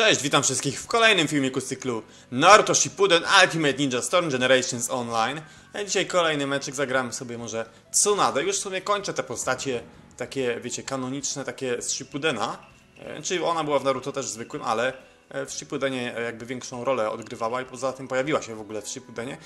Cześć, witam wszystkich w kolejnym filmiku z cyklu Naruto Shippuden Ultimate Ninja Storm Generations Online. Ja dzisiaj kolejny meczek zagramy sobie może Tsunade. Już sobie kończę te postacie takie, wiecie, kanoniczne, takie z Shippudena. E, Czyli ona była w Naruto też zwykłym, ale e, w Shippudenie e, jakby większą rolę odgrywała i poza tym pojawiła się w ogóle w Shippudenie.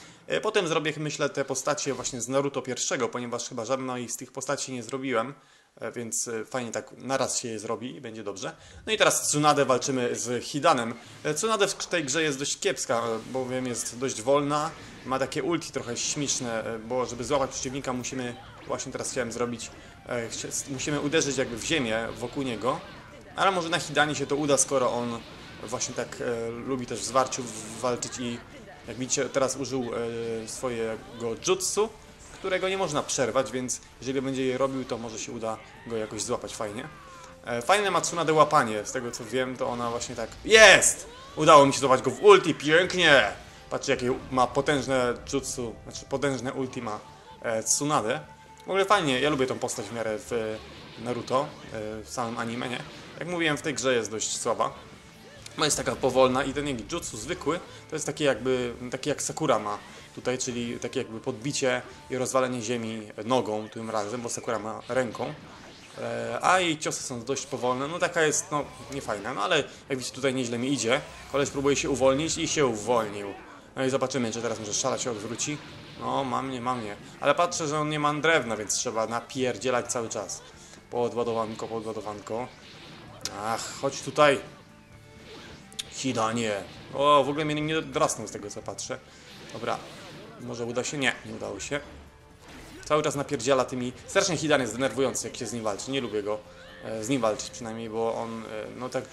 Potem zrobię, myślę, te postacie właśnie z Naruto pierwszego, ponieważ chyba żadnej z tych postaci nie zrobiłem. E, Więc e, fajnie tak naraz się je zrobi i będzie dobrze. No i teraz Tsunade walczymy z Hidanem. E, Tsunade w tej grze jest dość kiepska, bowiem jest dość wolna. Ma takie ulti trochę śmieszne, bo żeby złapać przeciwnika musimy, właśnie teraz chciałem zrobić, musimy uderzyć jakby w ziemię wokół niego. Ale może na Hidanie się to uda, skoro on właśnie tak lubi też w zwarciu walczyć i jak widzicie teraz użył swojego jutsu, którego nie można przerwać, więc jeżeli będzie je robił, to może się uda go jakoś złapać fajnie. E, Fajne ma Tsunade łapanie, z tego co wiem, to ona właśnie tak... Jest! Udało mi się złapać go w ulti, pięknie! Patrzcie, jakie ma potężne jutsu, znaczy potężne ulti ma e, Tsunade. W ogóle fajnie, ja lubię tą postać w miarę w Naruto, e, w samym anime, nie? Jak mówiłem, w tej grze jest dość słaba. Bo jest taka powolna i ten jutsu zwykły to jest takie jakby, taki jak Sakura ma tutaj, czyli takie jakby podbicie i rozwalenie ziemi nogą tym razem, bo Sakura ma ręką. E, A jej ciosy są dość powolne, no taka jest, no niefajna, no ale jak widzicie tutaj nieźle mi idzie. Koleś próbuje się uwolnić i się uwolnił. No i zobaczymy, czy teraz może szala się odwróci. No, ma mnie, ma mnie. Ale patrzę, że on nie ma drewna, więc trzeba napierdzielać cały czas. Podładowanko, podładowanko. Ach, chodź tutaj. Hidanie. O, w ogóle mnie nie drasnął z tego co patrzę. Dobra, może uda się? Nie, nie udało się. Cały czas napierdziela tymi... Strasznie Hidan jest denerwujący, jak się z nim walczy. Nie lubię go e, z nim walczyć przynajmniej, bo on e, no tak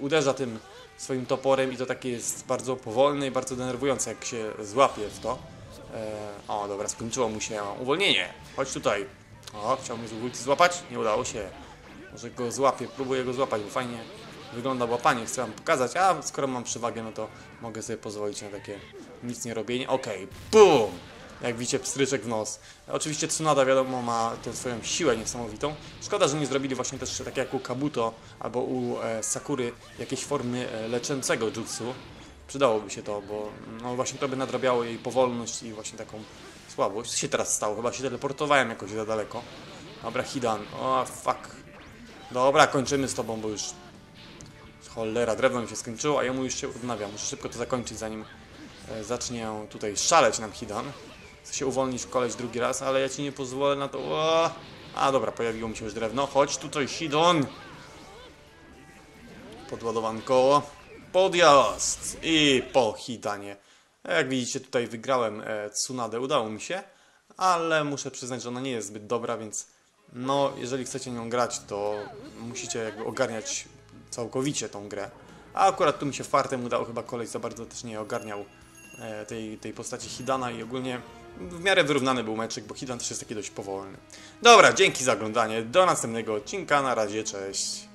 uderza tym swoim toporem i to takie jest bardzo powolne i bardzo denerwujące, jak się złapie w to. E, o, dobra, skończyło mu się uwolnienie. Chodź tutaj. O, chciał mnie złapać? Nie udało się. Może go złapię, próbuję go złapać, bo fajnie wygląda łapanie, chcę wam pokazać, a skoro mam przewagę, no to mogę sobie pozwolić na takie nic nie robienie. Okej, BUM! Jak widzicie, pstryczek w nos. Oczywiście Tsunada, wiadomo, ma tę swoją siłę niesamowitą. Szkoda, że nie zrobili właśnie też tak jak u Kabuto albo u e, Sakury jakiejś formy e, leczęcego jutsu. Przydałoby się to, bo no właśnie to by nadrabiało jej powolność i właśnie taką słabość. Co się teraz stało? Chyba się teleportowałem jakoś za daleko. Dobra, Hidan. O, fuck. Dobra, kończymy z tobą, bo już cholera, drewno mi się skończyło, a jemu już się odnawia. Muszę szybko to zakończyć, zanim e, zacznie tutaj szaleć nam Hidan. Chcę się uwolnić koleś drugi raz, ale ja ci nie pozwolę na to. O! A dobra, pojawiło mi się już drewno. Chodź tutaj, Hidan! Podładowanko. Podjazd! I po Hidanie. Jak widzicie, tutaj wygrałem e, Tsunadę, udało mi się, ale muszę przyznać, że ona nie jest zbyt dobra, więc no, jeżeli chcecie nią grać, to musicie jakby ogarniać całkowicie tą grę. A akurat tu mi się fartem udało, chyba koleś za bardzo też nie ogarniał e, tej, tej postaci Hidana i ogólnie w miarę wyrównany był meczyk, bo Hidan też jest taki dość powolny. Dobra, dzięki za oglądanie, do następnego odcinka, na razie, cześć.